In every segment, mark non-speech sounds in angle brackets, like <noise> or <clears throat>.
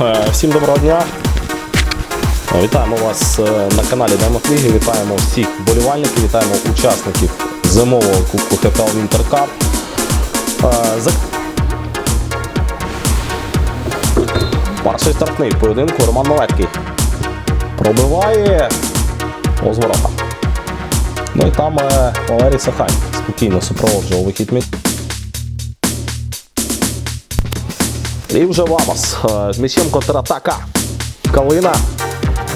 Е, всім доброго дня. Вітаємо вас е, на каналі Diamond Вітаємо всіх вболівальників, вітаємо учасників зимового кубку ХПЛ Cup. Е, Перший стартний поєдинку Роман Малецький пробиває повз ворота. Ну і там Валерій Сахань спокійно супроводжував вихід м'яч. І вже Вамос е, з м'ячем контратака. Калина.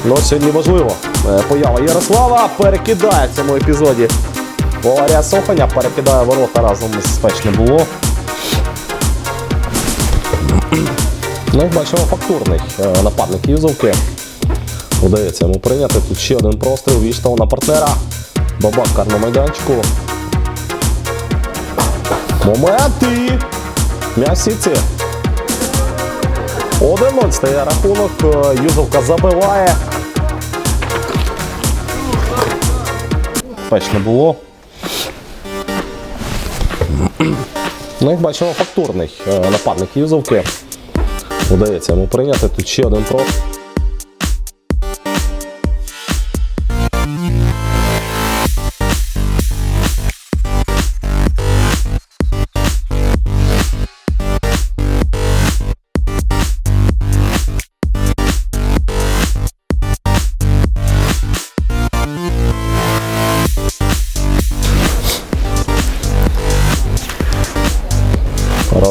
Ну, сьогодні важливо. Е, Поява Ярослава перекидає в цьому епізоді. Валерія Соханя перекидає ворота разом з спечне було. Ну, бачимо, фактурний е, нападник Юзовки. Удається йому прийняти. Тут ще один простріл, віштав на партнера. Бабак карному майданчику. Моменти! М'яч в сітці. 1-0 стає рахунок. Е, Юзовка забиває. Печ не було. Ну, як бачимо, фактурний е, нападник Юзовки. Удається йому прийняти. Тут ще один проф.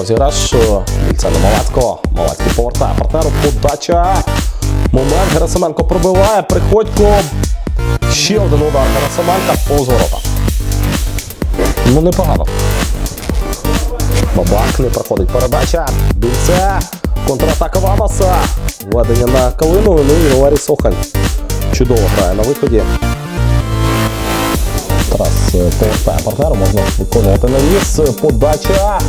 Розіграш більця на Малацького. Малацький повертає партнеру. Подача. Момент Герасименко пробиває. Приходько. Ще один удар Герасименка повз ворота. Ну непогано. Бабак не проходить передача. Більце. Контратака Вамаса. Введення на Калину. Ну і Валерій Сохань. Чудово грає на виході. Тарас е, повертає партнеру, можна виконувати навіс. Подача.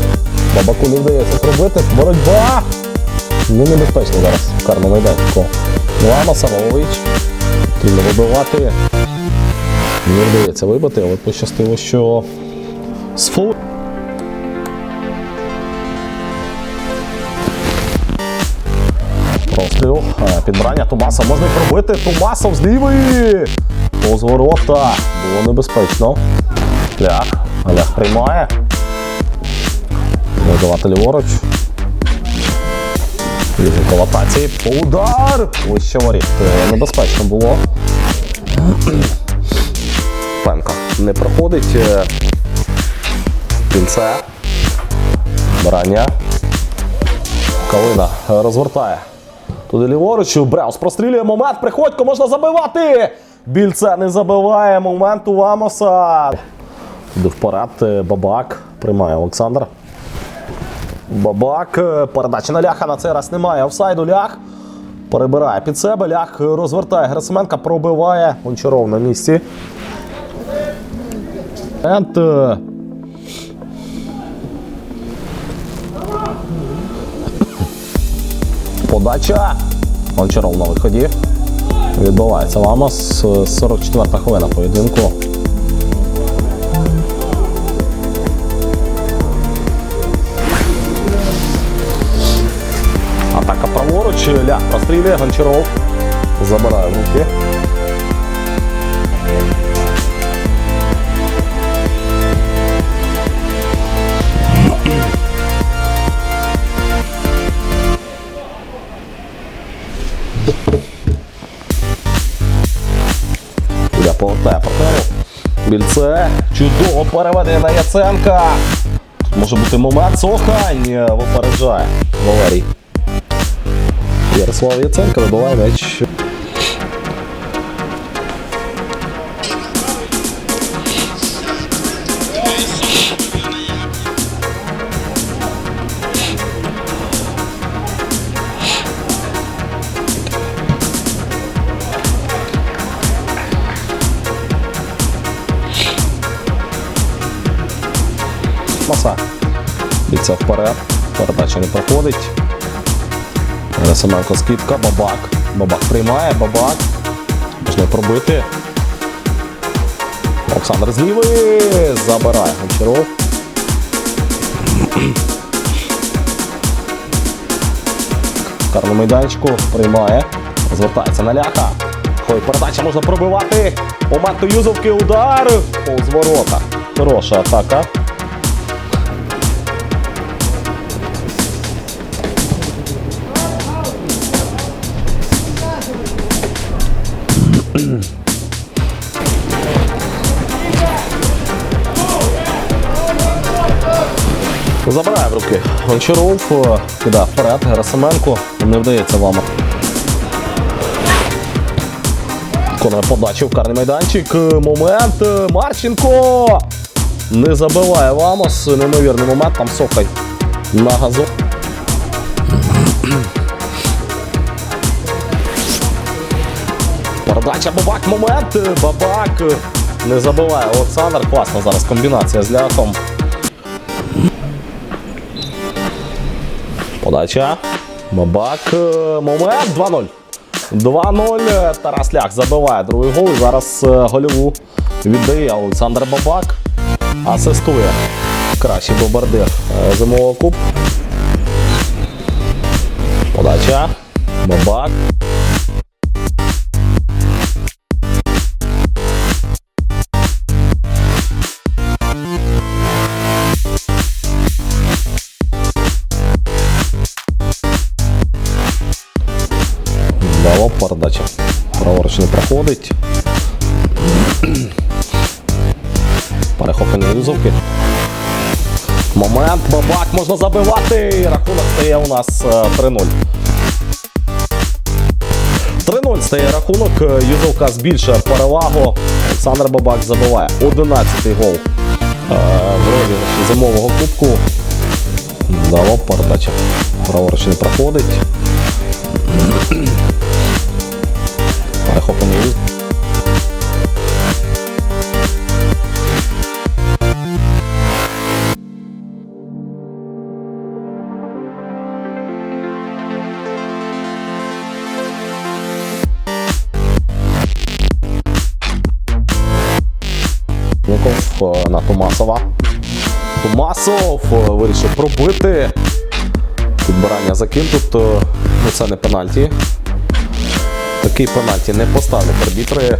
Бабаку не вдається пробити. Боротьба. Ну небезпечно зараз в карному майданчику. Лама Савович. Потрібно вибивати. Не вдається вибити, але пощастило, що з фол... Простріл. Е, Підбирання Томаса можна пробити. Томасов з лівої. Повз ворота. Було небезпечно. Лях. Лях приймає. Давати ліворуч. Ліжик латації. Удар! Вище воріт. Е, Небезпечно було. Пенка не проходить. Е, Кінце. Барання. Калина е, розвертає. Туди ліворуч. Бреус прострілює момент. Приходько можна забивати. Більце не забиває. Момент у Вамоса. Туди вперед. е, Бабак. Приймає Олександр. Бабак. е, Передача на ляха на цей раз немає. Офсайду лях. Перебирає під себе. Лях розвертає Герасименка, пробиває. Гончаров на місці. Ент. е, Подача. Гончаров на виході. Відбувається Ламос. 44 хвилина поєдинку. Лях прострілює. Гончаров. Забирає руки. Ля повертає партнеру. Більце. Чудово переведення на Яценка. Може бути момент. Сохань е, випереджає. Валерій. Ярослав Яценко вибиває м'яч. Маса. Бійця вперед. Передача не проходить. Семенко скидка, бабак. Бабак приймає, бабак. Можна пробити. Олександр з лівої. Забирає Гончаров. <clears throat> карну майданчику приймає. Звертається на ляха. Хой передача можна пробивати. Моменту юзовки удар. Повз ворота. Хороша атака. Руки Гончаров, кидає вперед, Герасименко. Не вдається вам. Виконує подачу в карний майданчик. Момент. Марченко! Не забиває Вамос. Неймовірний момент. Там Сохай на газу. Передача Бабак. Момент. Бабак. Не забиває Олександр. Класна зараз комбінація з ляхом. Подача. Бабак. е, Момент. 2-0. 2-0. Е, Тарас Лях забиває другий гол. Зараз е, гольову віддає Олександр Бабак. Асистує. Кращий бомбардир зимового куб. Подача. Бабак. Дало передача. Праворуч не проходить. <clears throat> Перехоплення юзовки. Момент, бабак, можна забивати. Рахунок стає у нас е, 3-0. 3-0 стає рахунок. Юзовка збільшує перевагу. Олександр Бабак забиває 11-й гол е, в розіграші зимового кубку. Дало передача. Праворуч не проходить. Юз. Ников е, на Томасова. Томасов е, вирішив пробити. Підбирання за ким е, Ну це не пенальті. Такий пенальті не поставлять арбітри.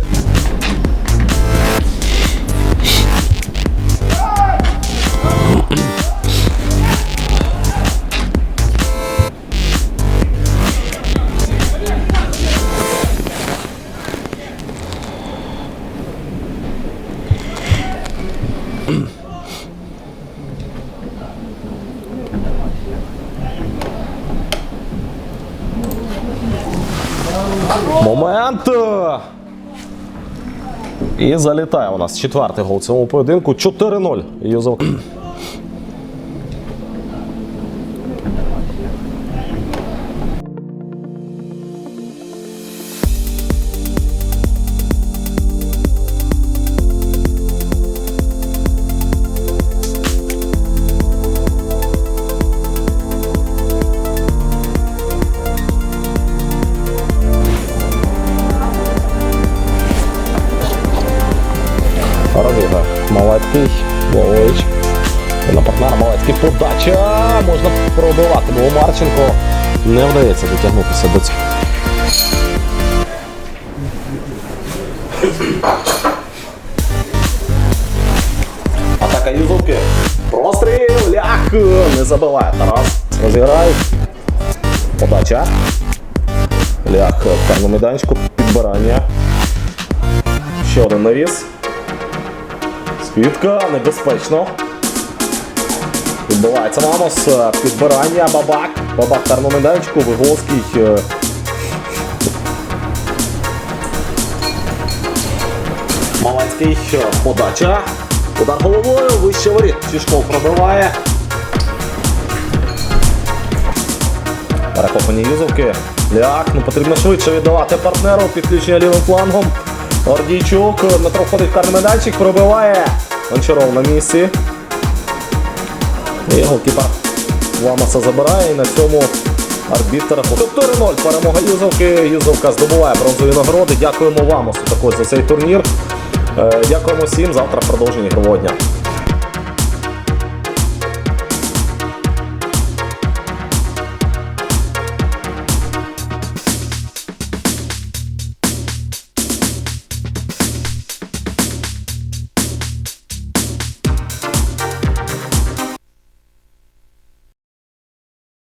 І залітає у нас четвертий гол в цьому поєдинку. 4-0. Малецький. Вович. На партнера Малецький подача. Можна пробивати. Бо Марченко не вдається дотягнутися до цього. Атака Юзовки. Простріл. Лях. Не забиває. Тарас. Розіграють. Подача. Лях в карному майданчику. Підбирання. Ще один навіс. Скидка, небезпечно. Відбувається Мамос, е, підбирання, бабак. Бабак в карному майданчику, Виговський. е. Е, подача. Удар головою, вище воріт. Чішков пробиває. Перехоплення юзовки. Ляк, ну потрібно швидше віддавати партнеру. Підключення лівим флангом. Ордійчук. Дмитро входить в карний майданчик, пробиває. Гончаров на місці. І голкіпер Ламаса забирає і на цьому арбітр 4-0. Перемога Юзовки. Юзовка здобуває бронзові нагороди. Дякуємо Ламасу також за цей турнір. Е, Дякуємо всім. Завтра продовження ігрового дня.